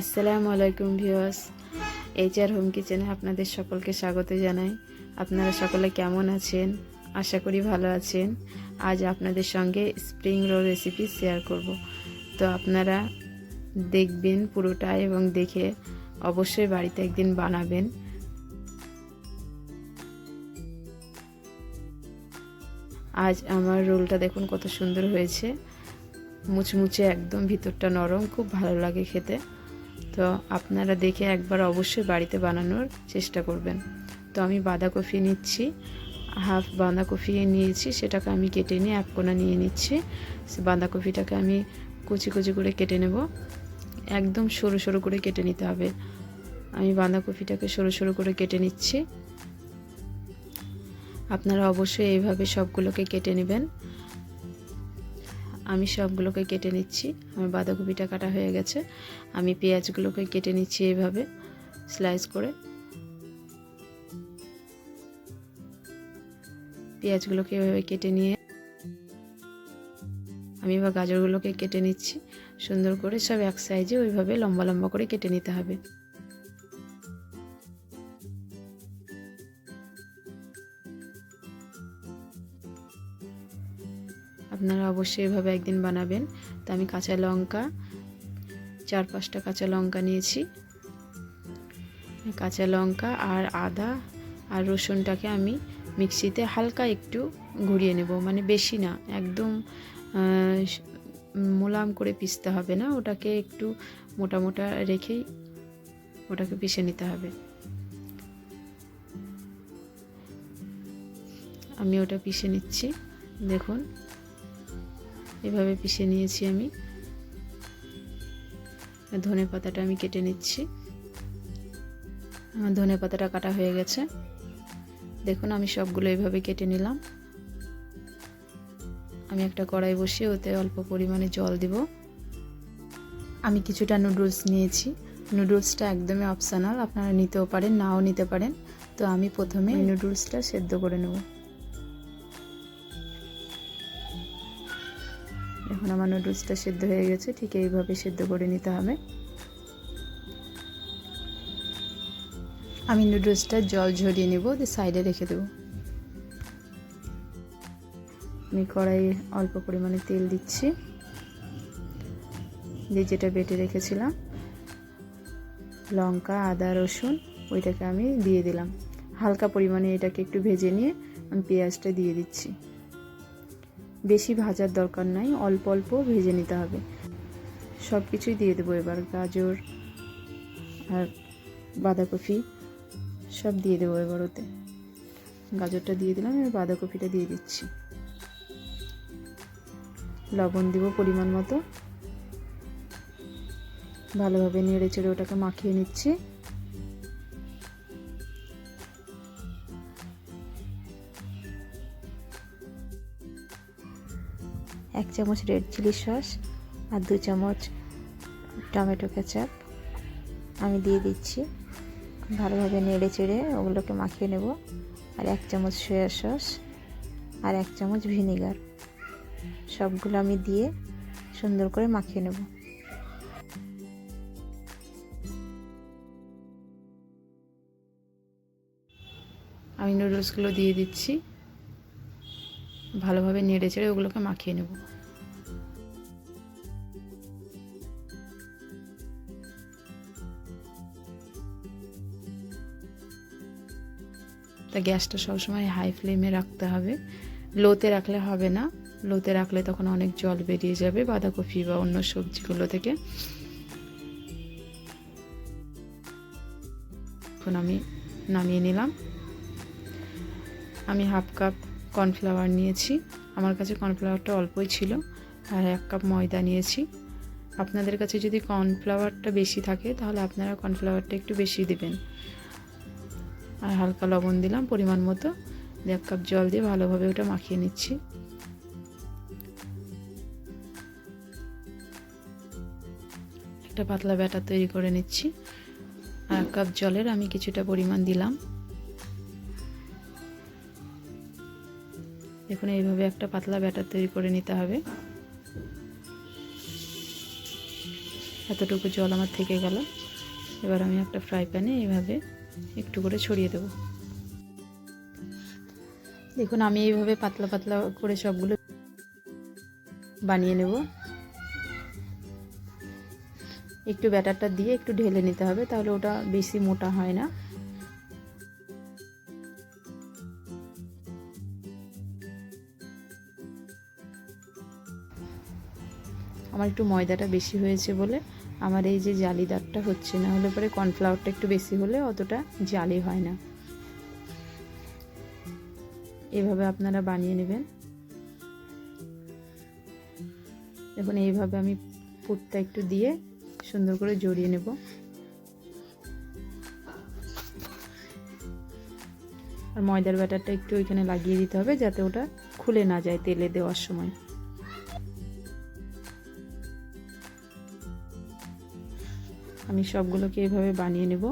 আসসালামু আলাইকুম H R home কিচেনে আপনাদের সকলকে স্বাগত জানাই। আপনারা সকলে কেমন আছেন? আশা করি ভালো আছেন। আজ আপনাদের সঙ্গে স্প্রিং রোল রেসিপি শেয়ার করব। তো আপনারা দেখবেন পুরোটা এবং দেখে অবশ্যই বাড়িতে একদিন বানাবেন। আজ আমার রোলটা দেখুন কত সুন্দর হয়েছে। মুচমুচে একদম ভিতরটা নরম, খুব ভালো লাগে খেতে। তো আপনারা দেখে একবার অবশ্যই বাড়িতে বানানোর চেষ্টা করবেন। তো আমি বাঁধাকপি নিচ্ছি, হাফ বাঁধাকপি নিয়েছি, সেটাকে আমি কেটে নিয়ে এক কোনা নিয়ে নিচ্ছি। বাঁধাকপিটাকে আমি কুচি কুচি করে কেটে নেব। একদম সরু সরু করে কেটে নিতে হবে। আমি বাঁধাকপিটাকে সরু সরু করে কেটে নিচ্ছি। আপনারা অবশ্যই এইভাবে সবগুলোকে কেটে নেবেন। আমি সবগুলোকে কেটে নিচ্ছি। আমার বাঁধাকপিটা কাটা হয়ে গেছে। আমি পেঁয়াজগুলোকে কেটে নিচ্ছি এইভাবে স্লাইস করে। পেঁয়াজগুলোকে এভাবে কেটে নিয়ে আমি এবার গাজরগুলোকে কেটে নিচ্ছি। সুন্দর করে সব এক সাইজে ওইভাবে লম্বা লম্বা করে কেটে নিতে হবে। আপনারা অবশ্যই এভাবে একদিন বানাবেন। তো আমি কাঁচা লঙ্কা, চার পাঁচটা কাঁচা লঙ্কা নিয়েছি। কাঁচা লঙ্কা আর আদা আর রসুনটাকে আমি মিক্সিতে হালকা একটু ঘুরিয়ে নেব। মানে বেশি না, একদম মোলাম করে পিসতে হবে না। ওটাকে একটু মোটা মোটা রেখেই ওটাকে পিষে নিতে হবে। আমি ওটা পিষে নিচ্ছি। দেখুন এভাবে পিষে নিয়েছি আমি। ধনে পাতাটা আমি কেটে নিচ্ছি। আমার ধনে পাতাটা কাটা হয়ে গেছে। দেখুন, আমি সবগুলো এইভাবে কেটে নিলাম। আমি একটা কড়াই বসিয়ে ওতে অল্প পরিমাণে জল দিব। আমি কিছুটা নুডলস নিয়েছি। নুডলসটা একদমই অপশানাল আপনারা নিতেও পারেন, নাও নিতে পারেন। তো আমি প্রথমে নুডলসটা সেদ্ধ করে নেব। এখন আমার নুডলসটা সেদ্ধ হয়ে গেছে, ঠিক এইভাবে সেদ্ধ করে নিতে হবে। আমি নুডলসটা জল ঝরিয়ে নেব দিয়ে সাইডে রেখে দেবো। আমি কড়াইয়ে অল্প পরিমাণে তেল দিচ্ছি, দিয়ে যেটা বেটে রেখেছিলাম, লঙ্কা, আদা, রসুন, ওইটাকে আমি দিয়ে দিলাম। হালকা পরিমাণে এটাকে একটু ভেজে নিয়ে আমি পেঁয়াজটা দিয়ে দিচ্ছি। বেশি ভাজার দরকার নাই, অল্প অল্প ভেজে নিতে হবে। সব কিছুই দিয়ে দেবো এবার, গাজর আর বাঁধাকপি সব দিয়ে দেবো এবার ওতে। গাজরটা দিয়ে দিলাম, এবার বাঁধাকপিটা দিয়ে দিচ্ছি। লবণ দিব পরিমাণ মতো। ভালোভাবে নেড়ে চেড়ে ওটাকে মাখিয়ে নিচ্ছি। এক চামচ রেড চিলি সস আর দু চামচ টমেটো কেচাপ আমি দিয়ে দিচ্ছি। ভালোভাবে নেড়ে চেড়ে ওগুলোকে মাখিয়ে নেব। আর এক চামচ সয়া সস আর এক চামচ ভিনেগার সবগুলো আমি দিয়ে সুন্দর করে মাখিয়ে নেব। আমি নুডলসগুলো দিয়ে দিচ্ছি। ভালোভাবে নেড়ে চেড়ে ওগুলোকে মাখিয়ে নেব। তা গ্যাসটা সবসময় হাই ফ্লেমে রাখতে হবে। লোতে রাখলে হবে না। লোতে রাখলে তখন অনেক জল বেরিয়ে যাবে বাঁধাকপি বা অন্য সবজিগুলো থেকে। এখন আমি নামিয়ে নিলাম। আমি হাফ কাপ কর্নফ্লাওয়ার নিয়েছি। আমার কাছে কর্নফ্লাওয়ারটা অল্পই ছিল, আর এক কাপ ময়দা নিয়েছি। আপনাদের কাছে যদি কর্নফ্লাওয়ারটা বেশি থাকে, তাহলে আপনারা কর্নফ্লাওয়ারটা একটু বেশি দিবেন। আর হালকা লবণ দিলাম পরিমাণ মতো। এক কাপ জল দিয়ে ভালোভাবে ওটা মাখিয়ে নিচ্ছি। একটা পাতলা ব্যাটার তৈরি করে নিচ্ছি। আর এক কাপ জলের আমি কিছুটা পরিমাণ দিলাম। দেখুন, এইভাবে একটা পাতলা ব্যাটার তৈরি করে নিতে হবে। এতটুকু জল আমার থেকে গেল। এবার আমি একটা ফ্রাই প্যানে এইভাবে একটু করে ছড়িয়ে দেবো। দেখুন, আমি এইভাবে পাতলা পাতলা করে সবগুলো বানিয়ে নেব। একটু ব্যাটারটা দিয়ে একটু ঢেলে নিতে হবে, তাহলে ওটা বেশি মোটা হয় না। আমার একটু ময়দাটা বেশি হয়েছে বলে আমার এই যে জালিদারটা হচ্ছে না হলে পরে কর্নফ্লাওয়ারটা একটু বেশি হলে অতটা জালি হয় না। এভাবে আপনারা বানিয়ে নেবেন। এখন এইভাবে আমি পুরটা একটু দিয়ে সুন্দর করে জড়িয়ে নেব। আর ময়দার ব্যাটারটা একটু ওইখানে লাগিয়ে দিতে হবে যাতে ওটা খুলে না যায় তেলে দেওয়ার সময়। আমি সবগুলোকে এভাবে বানিয়ে নেব।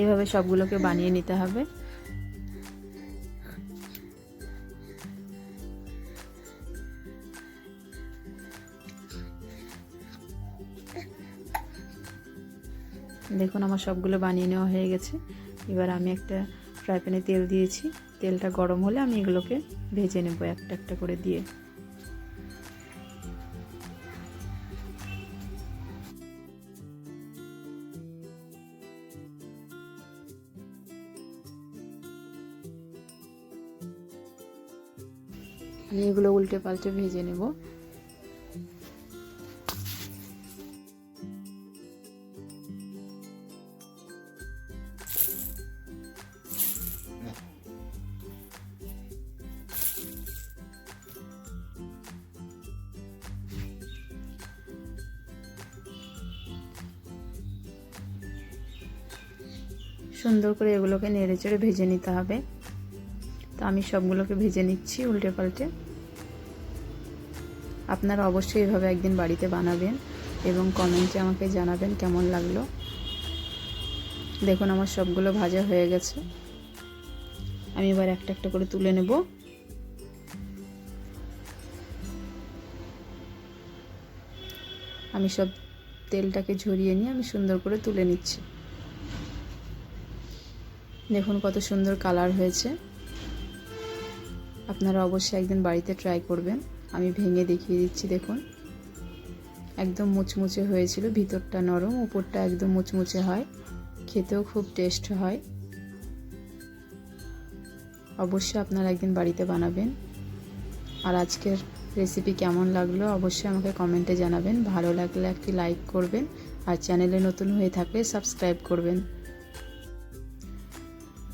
এভাবে সবগুলোকে বানিয়ে নিতে হবে। দেখুন, আমার সবগুলো বানিয়ে নেওয়া হয়ে গেছে। এবার আমি একটা ফ্রাই প্যানে তেল দিয়েছি। তেলটা গরম হলে আমি এগুলোকে ভেজে নেব একটা একটা করে দিয়ে। আমি এগুলো উল্টে পাল্টে ভেজে নেব। সুন্দর করে এগুলোকে নেড়ে চেড়ে ভেজে নিতে হবে। তো আমি সবগুলোকে ভেজে নিচ্ছি উল্টে পাল্টে। আপনারা অবশ্যই এভাবে একদিন বাড়িতে বানাবেন এবং কমেন্টে আমাকে জানাবেন কেমন লাগল। দেখুন, আমার সবগুলো ভাজা হয়ে গেছে। আমি এবার একটা একটা করে তুলে নেব। আমি সব তেলটাকে ঝরিয়ে নিয়ে আমি সুন্দর করে তুলে নিচ্ছি। দেখুন কত সুন্দর কালার হয়েছে। আপনারা অবশ্যই একদিন বাড়িতে ট্রাই করবেন। আমি ভেঙে দেখিয়ে দিচ্ছি, দেখুন। একদম মুচমুচে হয়েছিল, ভিতরটা নরম, উপরটা একদম মুচমুচে হয়। খেতেও খুব টেস্ট হয়। অবশ্যই আপনারা একদিন বাড়িতে বানাবেন। আর আজকের রেসিপি কেমন লাগল, অবশ্যই আমাকে কমেন্টে জানাবেন। ভালো লাগলে একটি লাইক করবেন। আর চ্যানেলে নতুন হয়ে থাকলে সাবস্ক্রাইব করবেন।